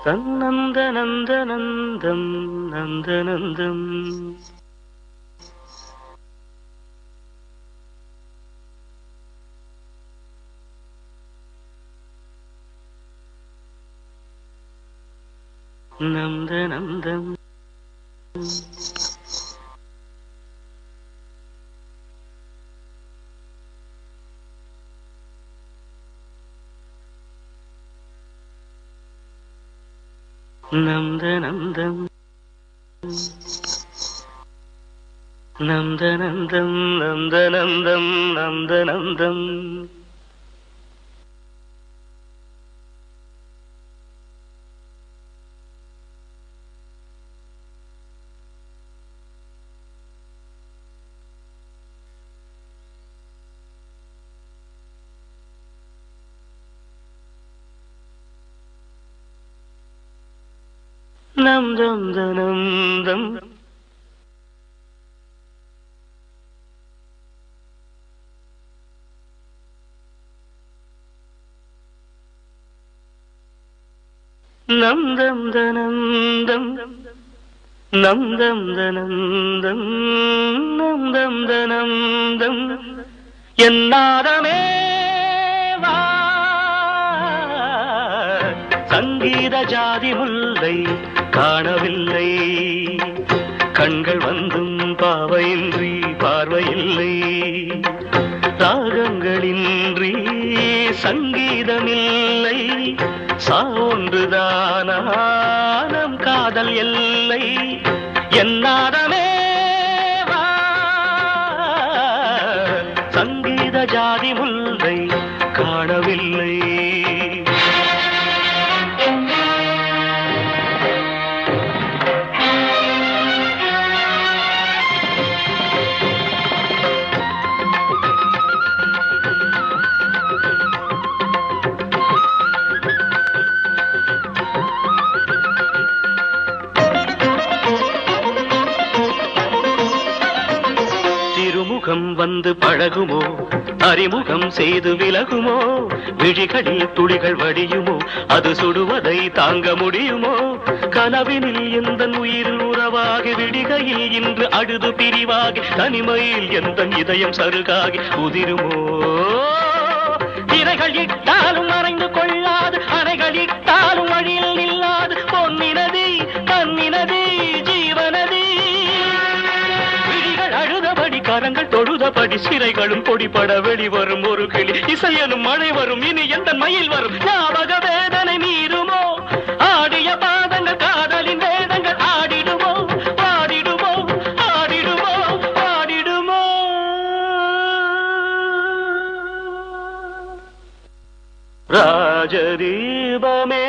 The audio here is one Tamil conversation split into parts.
நந்தனந்தம் நந்தனந்தம் நந்தனந்தம் நந்தனந்தம் நந்தனந்தம் நந்தனந்தம் நம் നന്ദനന്ദം. നന്ദനന്ദം നന്ദനന്ദം നന്ദനന്ദം. നം ദം ദനം ദം. നന്ദം നന്ദം നന്ദം എന്നാദമേ சங்கீத ஜாதி முல்லை காணவில்லை. கண்கள் வந்தும் பாவையின்றி பார்வையில்லை. ராகங்களின்றி சங்கீதமில்லை. சாவொன்றுதானம் காதல் எல்லை. என்னாதமே சங்கீத ஜாதி முல்லை வந்து பழகுமோ? அறிமுகம் செய்து விலகுமோ? விழிகளில் துளிகள் வடியுமோ? அது சுடுவதை தாங்க முடியுமோ? கனவினில் எந்த உயிரில் உறவாகி விடிகையில் இன்று அழுது பிரிவாகி தனிமையில் எந்த இதயம் சருகாகி உதிருமோ? திரைகள் இட்டாலும் மறைந்து கரங்கள் தொழுதபடி சிறைகளும் பொடிபட வெளிவரும் ஒரு கிளி. இசையனும் மழை வரும் இனி எந்த மயில் வரும்? ஞாபக வேதனை மீறுமோ? ஆடிய பாதங்கள் காதலின் வேதங்கள் ஆடிடுமோ? பாடிடுமோ? ஆடிடுமோ? பாடிடுமோ? ராஜதீபமே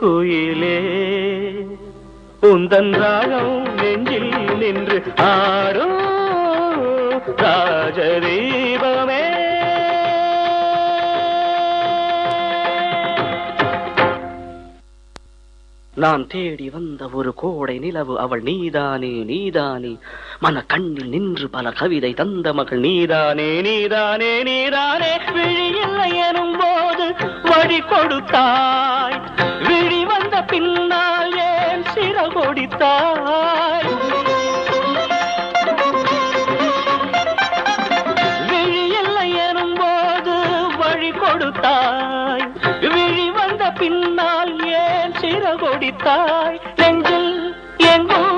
குயிலே. உந்தன் ராகம் நெஞ்சில் நின்று ஆரோ ராஜதீபமே. நான் தேடி வந்த ஒரு கோடை நிலவு அவள் நீதானே நீதானே. மன கண்ணில் நின்று பல கவிதை தந்த மகள் நீதானே நீதானே நீதானே. விழி எனும் போது வழி கொடுத்தாய். பின்னால் ஏன் சிறகொடித்தாய்? விழி இல்லை எனும் போது வழி கொடுத்தாய். விழி வந்த பின்னால் ஏன் சிறகொடித்தாய்? நெஞ்சில் எங்கும்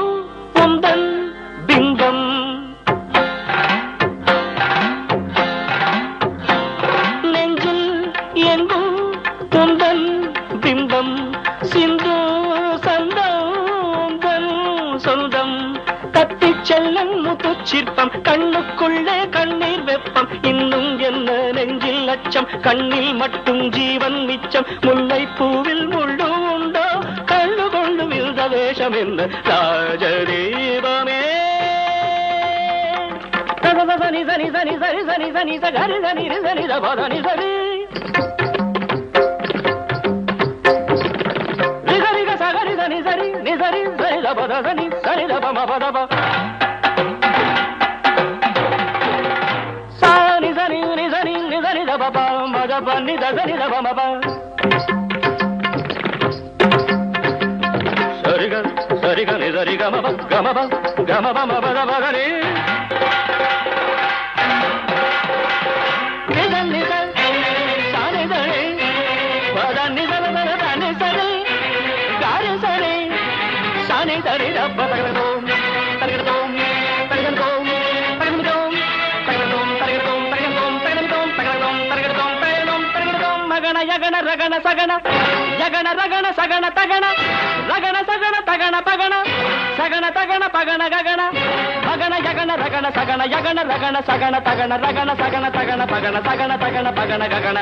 சொந்தம் கத்தி செல்லன் முத்து சிற்பம் கண்ணுக்குள்ளே கண்ணீர் வெப்பம். இன்னும் என்ன நெஞ்சில் அச்சம் கண்ணில் மட்டும் ஜீவன் மிச்சம். முல்லை பூவில் முள்ளு உண்டோ? கல்லு கொண்டு விழுந்த வேஷம் என்ன? ராஜதீபமே. சனி சனி சனி சரி சனி சனி சரி சனி சனி சனி சரி சரி சரி బదని సని దబ మబదబ సాని సని ని సని ని సని దబ బ మగ బని ద సని దబ మబ సరిగ సరిగ ని సరిగ మబ గమ బ గమ బ మబ దబ గని రగణ యగణ రగణ సగణ యగణ రగణ సగణ తగణ రగణ సగణ తగణ పగణ సగణ తగణ పగణ గగణ భగణ యగణ రగణ సగణ యగణ రగణ సగణ తగణ రగణ సగణ తగణ పగణ సగణ తగణ పగణ గగణ